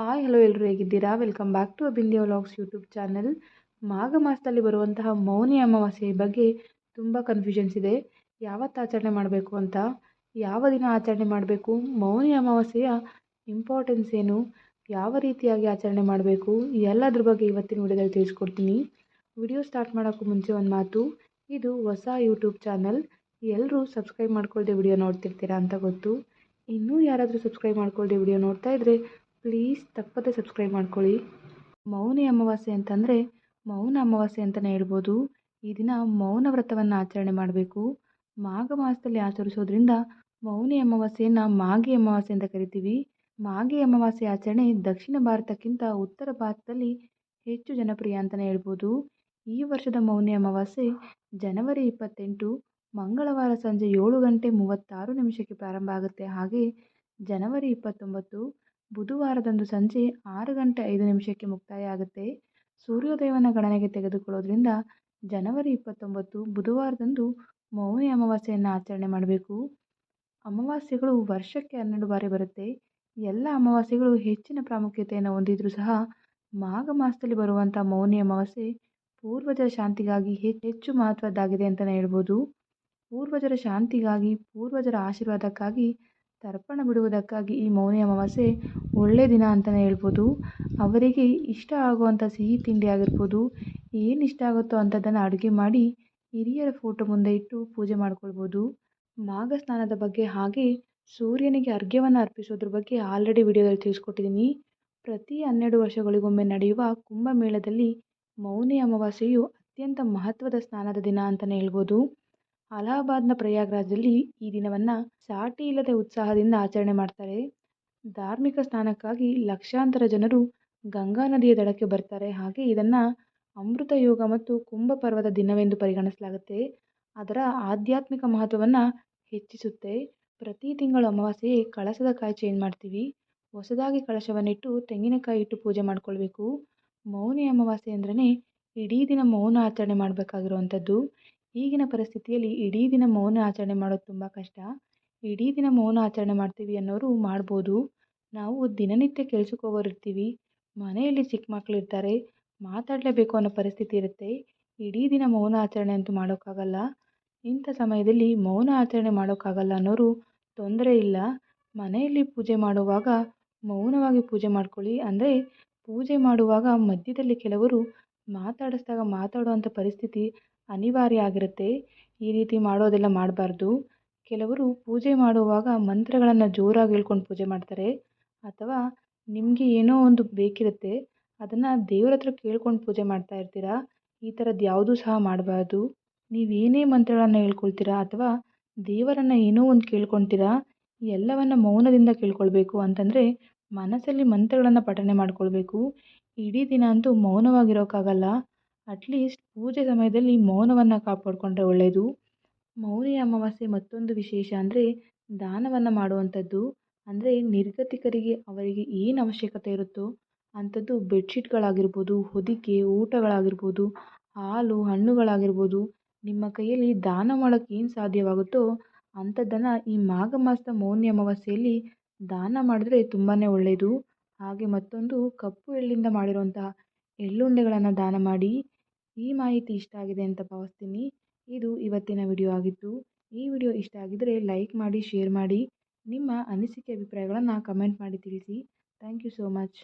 Hi hello ಎಲ್ಲರೂ ಹೇಗಿದ್ದೀರಾ? Welcome back to Abhindi vlogs YouTube channel ಮಾಘ ಮಾಸದಲ್ಲಿ ಬರುವಂತಹ ಮೌನಿ ಅಮಾವಾಸ್ಯೆ ಬಗ್ಗೆ ತುಂಬ ಕನ್ಫ್ಯೂಷನ್ಸ್ ಇದೆ. ಯಾವತ್ತು ಆಚರಣೆ ಮಾಡಬೇಕು ಅಂತ, ಯಾವ ದಿನ ಆಚರಣೆ ಮಾಡಬೇಕು, ಮೌನಿ ಅಮಾವಾಸ್ಯೆಯ ಇಂಪಾರ್ಟೆನ್ಸ್ ಏನು, ಯಾವ ರೀತಿಯಾಗಿ ಆಚರಣೆ ಮಾಡಬೇಕು, ಎಲ್ಲದ್ರ ಬಗ್ಗೆ ಇವತ್ತಿನ ವಿಡಿಯೋದಲ್ಲಿ ತಿಳಿಸ್ಕೊಡ್ತೀನಿ. ವಿಡಿಯೋ ಸ್ಟಾರ್ಟ್ ಮಾಡೋಕ್ಕೂ ಮುಂಚೆ ಒಂದು ಮಾತು, ಇದು ಹೊಸ ಯೂಟ್ಯೂಬ್ ಚಾನಲ್ ಎಲ್ಲರೂ ಸಬ್ಸ್ಕ್ರೈಬ್ ಮಾಡ್ಕೊಳ್ಳದೆ ವಿಡಿಯೋ ನೋಡ್ತಿರ್ತೀರಾ ಅಂತ ಗೊತ್ತು. ಇನ್ನೂ ಯಾರಾದರೂ ಸಬ್ಸ್ಕ್ರೈಬ್ ಮಾಡ್ಕೊಳ್ಳದೆ ವಿಡಿಯೋ ನೋಡ್ತಾ ಇದ್ದರೆ ಪ್ಲೀಸ್ ತಪ್ಪದೆ ಸಬ್ಸ್ಕ್ರೈಬ್ ಮಾಡ್ಕೊಳ್ಳಿ. ಮೌನಿ ಅಮಾವಾಸ್ಯೆ ಅಂತಂದರೆ ಮೌನ ಅಮಾವಾಸ್ಯೆ ಅಂತಲೇ ಹೇಳ್ಬೋದು. ಈ ದಿನ ಮೌನ ವ್ರತವನ್ನು ಆಚರಣೆ ಮಾಡಬೇಕು. ಮಾಘ ಮಾಸದಲ್ಲಿ ಆಚರಿಸೋದ್ರಿಂದ ಮೌನಿ ಅಮಾವಾಸ್ಯೆಯನ್ನು ಮಾಗಿ ಅಮಾವಾಸ್ಯೆ ಅಂತ ಕರಿತೀವಿ. ಮಾಗಿ ಅಮಾವಾಸ್ಯೆ ಆಚರಣೆ ದಕ್ಷಿಣ ಭಾರತಕ್ಕಿಂತ ಉತ್ತರ ಭಾರತದಲ್ಲಿ ಹೆಚ್ಚು ಜನಪ್ರಿಯ ಅಂತಲೇ ಹೇಳ್ಬೋದು. ಈ ವರ್ಷದ ಮೌನಿ ಅಮಾವಾಸ್ಯೆ ಜನವರಿ ಇಪ್ಪತ್ತೆಂಟು, ಮಂಗಳವಾರ ಸಂಜೆ ಏಳು ಗಂಟೆ ಮೂವತ್ತಾರು ನಿಮಿಷಕ್ಕೆ ಪ್ರಾರಂಭ ಆಗುತ್ತೆ. ಹಾಗೆ ಜನವರಿ ಇಪ್ಪತ್ತೊಂಬತ್ತು ಬುಧವಾರದಂದು ಸಂಜೆ ಆರು ಗಂಟೆ ಐದು ನಿಮಿಷಕ್ಕೆ ಮುಕ್ತಾಯ ಆಗುತ್ತೆ. ಸೂರ್ಯೋದಯವನ್ನು ಗಣನೆಗೆ ತೆಗೆದುಕೊಳ್ಳೋದ್ರಿಂದ ಜನವರಿ ಇಪ್ಪತ್ತೊಂಬತ್ತು ಬುಧವಾರದಂದು ಮೌನಿ ಅಮಾವಾಸ್ಯೆಯನ್ನು ಆಚರಣೆ ಮಾಡಬೇಕು. ಅಮಾವಾಸ್ಯೆಗಳು ವರ್ಷಕ್ಕೆ ಹನ್ನೆರಡು ಬಾರಿ ಬರುತ್ತೆ. ಎಲ್ಲ ಅಮಾವಾಸ್ಯೆಗಳು ಹೆಚ್ಚಿನ ಪ್ರಾಮುಖ್ಯತೆಯನ್ನು ಹೊಂದಿದ್ರೂ ಸಹ ಮಾಘ ಮಾಸದಲ್ಲಿ ಬರುವಂಥ ಮೌನಿ ಅಮಾವಾಸ್ಯೆ ಪೂರ್ವಜರ ಶಾಂತಿಗಾಗಿ ಹೆಚ್ಚು ಮಹತ್ವದ್ದಾಗಿದೆ ಅಂತಲೇ ಹೇಳ್ಬೋದು. ಪೂರ್ವಜರ ಶಾಂತಿಗಾಗಿ, ಪೂರ್ವಜರ ಆಶೀರ್ವಾದಕ್ಕಾಗಿ ತರ್ಪಣ ಬಿಡುವುದಕ್ಕಾಗಿ ಈ ಮೌನಿ ಅಮಾವಾಸ್ಯೆ ಒಳ್ಳೆಯ ದಿನ ಅಂತಲೇ ಹೇಳ್ಬೋದು. ಅವರಿಗೆ ಇಷ್ಟ ಆಗುವಂಥ ಸಿಹಿ ತಿಂಡಿ ಆಗಿರ್ಬೋದು. ಏನು ಇಷ್ಟ ಆಗುತ್ತೋ ಅಂಥದ್ದನ್ನು ಅಡುಗೆ ಮಾಡಿ ಹಿರಿಯರ ಫೋಟೋ ಮುಂದೆ ಇಟ್ಟು ಪೂಜೆ ಮಾಡ್ಕೊಳ್ಬೋದು. ಮಾಘ ಸ್ನಾನದ ಬಗ್ಗೆ ಹಾಗೆ ಸೂರ್ಯನಿಗೆ ಅರ್ಘ್ಯವನ್ನು ಅರ್ಪಿಸೋದ್ರ ಬಗ್ಗೆ ಆಲ್ರೆಡಿ ವಿಡಿಯೋದಲ್ಲಿ ತಿಳಿಸ್ಕೊಟ್ಟಿದ್ದೀನಿ. ಪ್ರತಿ ಹನ್ನೆರಡು ವರ್ಷಗಳಿಗೊಮ್ಮೆ ನಡೆಯುವ ಕುಂಭಮೇಳದಲ್ಲಿ ಮೌನಿ ಅಮಾವಾಸ್ಯೆಯು ಅತ್ಯಂತ ಮಹತ್ವದ ಸ್ನಾನದ ದಿನ ಅಂತಲೇ ಹೇಳ್ಬೋದು. ಅಲಹಾಬಾದ್ನ ಪ್ರಯಾಗ್ರಾಜ್ನಲ್ಲಿ ಈ ದಿನವನ್ನು ಸಾಟಿ ಇಲ್ಲದೆ ಉತ್ಸಾಹದಿಂದ ಆಚರಣೆ ಮಾಡ್ತಾರೆ. ಧಾರ್ಮಿಕ ಸ್ನಾನಕ್ಕಾಗಿ ಲಕ್ಷಾಂತರ ಜನರು ಗಂಗಾ ನದಿಯ ದಡಕ್ಕೆ ಬರ್ತಾರೆ. ಹಾಗೆ ಇದನ್ನು ಅಮೃತ ಯೋಗ ಮತ್ತು ಕುಂಭ ಪರ್ವದ ದಿನವೆಂದು ಪರಿಗಣಿಸಲಾಗುತ್ತೆ. ಅದರ ಆಧ್ಯಾತ್ಮಿಕ ಮಹತ್ವವನ್ನು ಹೆಚ್ಚಿಸುತ್ತೆ. ಪ್ರತಿ ತಿಂಗಳು ಅಮಾವಾಸ್ಯೆ ಕಳಸದ ಕಾಯಿ ಚೇಂಜ್ ಮಾಡ್ತೀವಿ. ಹೊಸದಾಗಿ ಕಳಶವನ್ನಿಟ್ಟು ತೆಂಗಿನಕಾಯಿ ಇಟ್ಟು ಪೂಜೆ ಮಾಡ್ಕೊಳ್ಬೇಕು. ಮೌನಿ ಅಮಾವಾಸ್ಯೆ ಅಂದ್ರೇ ಇಡೀ ದಿನ ಮೌನ ಆಚರಣೆ ಮಾಡಬೇಕಾಗಿರುವಂಥದ್ದು. ಈಗಿನ ಪರಿಸ್ಥಿತಿಯಲ್ಲಿ ಇಡೀ ದಿನ ಮೌನ ಆಚರಣೆ ಮಾಡೋದು ತುಂಬ ಕಷ್ಟ. ಇಡೀ ದಿನ ಮೌನ ಆಚರಣೆ ಮಾಡ್ತೀವಿ ಅನ್ನೋರು ಮಾಡ್ಬೋದು. ನಾವು ದಿನನಿತ್ಯ ಕೆಲ್ಸಕ್ಕೆ ಹೋಗೋರು ಇರ್ತೀವಿ. ಮನೆಯಲ್ಲಿ ಚಿಕ್ಕ ಮಕ್ಳು ಇರ್ತಾರೆ. ಮಾತಾಡಲೇಬೇಕು ಅನ್ನೋ ಪರಿಸ್ಥಿತಿ ಇರುತ್ತೆ. ಇಡೀ ದಿನ ಮೌನ ಆಚರಣೆ ಅಂತೂ ಮಾಡೋಕ್ಕಾಗಲ್ಲ. ಇಂಥ ಸಮಯದಲ್ಲಿ ಮೌನ ಆಚರಣೆ ಮಾಡೋಕ್ಕಾಗಲ್ಲ ಅನ್ನೋರು ತೊಂದರೆ ಇಲ್ಲ. ಮನೆಯಲ್ಲಿ ಪೂಜೆ ಮಾಡುವಾಗ ಮೌನವಾಗಿ ಪೂಜೆ ಮಾಡ್ಕೊಳ್ಳಿ. ಅಂದರೆ ಪೂಜೆ ಮಾಡುವಾಗ ಮಧ್ಯದಲ್ಲಿ ಕೆಲವರು ಮಾತಾಡಿಸ್ದಾಗ ಮಾತಾಡುವಂಥ ಪರಿಸ್ಥಿತಿ ಅನಿವಾರ್ಯ ಆಗಿರುತ್ತೆ ಈ ರೀತಿ ಮಾಡೋದೆಲ್ಲ ಮಾಡಬಾರ್ದು. ಕೆಲವರು ಪೂಜೆ ಮಾಡುವಾಗ ಮಂತ್ರಗಳನ್ನು ಜೋರಾಗಿ ಹೇಳ್ಕೊಂಡು ಪೂಜೆ ಮಾಡ್ತಾರೆ. ಅಥವಾ ನಿಮಗೆ ಏನೋ ಒಂದು ಬೇಕಿರುತ್ತೆ, ಅದನ್ನು ದೇವ್ರ ಹತ್ರ ಕೇಳ್ಕೊಂಡು ಪೂಜೆ ಮಾಡ್ತಾ ಇರ್ತೀರಾ, ಈ ಥರದ್ದು ಯಾವುದೂ ಸಹ ಮಾಡಬಾರ್ದು. ಏನೇ ಮಂತ್ರಗಳನ್ನು ಹೇಳ್ಕೊಳ್ತೀರಾ ಅಥವಾ ದೇವರನ್ನು ಏನೋ ಒಂದು ಕೇಳ್ಕೊಳ್ತೀರಾ ಎಲ್ಲವನ್ನು ಮೌನದಿಂದ ಕೇಳ್ಕೊಳ್ಬೇಕು ಅಂತಂದರೆ ಮನಸ್ಸಲ್ಲಿ ಮಂತ್ರಗಳನ್ನು ಪಠನೆ ಮಾಡ್ಕೊಳ್ಬೇಕು. ಇಡೀ ದಿನ ಅಂತೂ ಮೌನವಾಗಿರೋಕ್ಕಾಗಲ್ಲ. ಅಟ್ಲೀಸ್ಟ್ ಪೂಜೆ ಸಮಯದಲ್ಲಿ ಮೌನವನ್ನು ಕಾಪಾಡಿಕೊಂಡ್ರೆ ಒಳ್ಳೆಯದು ಮೌನಿ ಅಮಾವಾಸ್ಯೆ ಮತ್ತೊಂದು ವಿಶೇಷ ಅಂದರೆ ದಾನವನ್ನು ಮಾಡುವಂಥದ್ದು. ಅಂದರೆ ನಿರ್ಗತಿಕರಿಗೆ ಅವರಿಗೆ ಏನು ಅವಶ್ಯಕತೆ ಇರುತ್ತೋ ಅಂಥದ್ದು ಬೆಡ್ಶೀಟ್ಗಳಾಗಿರ್ಬೋದು, ಹೊದಿಕೆ, ಊಟಗಳಾಗಿರ್ಬೋದು, ಹಾಲು, ಹಣ್ಣುಗಳಾಗಿರ್ಬೋದು, ನಿಮ್ಮ ಕೈಯಲ್ಲಿ ದಾನ ಮಾಡೋಕ್ಕೆ ಏನು ಸಾಧ್ಯವಾಗುತ್ತೋ ಅಂಥದ್ದನ್ನು ಈ ಮಾಘ ಮಾಸದ ಮೌನಿ ಅಮಾವಾಸ್ಯೆಯಲ್ಲಿ ದಾನ ಮಾಡಿದ್ರೆ ತುಂಬಾ ಒಳ್ಳೆಯದು ಹಾಗೆ ಮತ್ತೊಂದು ಕಪ್ಪು ಎಳ್ಳಿಂದ ಮಾಡಿರುವಂತಹ ಎಳ್ಳುಂಡೆಗಳನ್ನು ದಾನ ಮಾಡಿ ಈ ಮಾಹಿತಿ ಇಷ್ಟ ಆಗಿದೆ ಅಂತ ಭಾವಿಸ್ತೀನಿ. ಇದು ಇವತ್ತಿನ ವಿಡಿಯೋ ಆಗಿತ್ತು. ಈ ವಿಡಿಯೋ ಇಷ್ಟ ಆಗಿದ್ದರೆ ಲೈಕ್ ಮಾಡಿ, ಶೇರ್ ಮಾಡಿ. ನಿಮ್ಮ ಅನಿಸಿಕೆ, ಅಭಿಪ್ರಾಯಗಳನ್ನು ಕಮೆಂಟ್ ಮಾಡಿ ತಿಳಿಸಿ. Thank you so much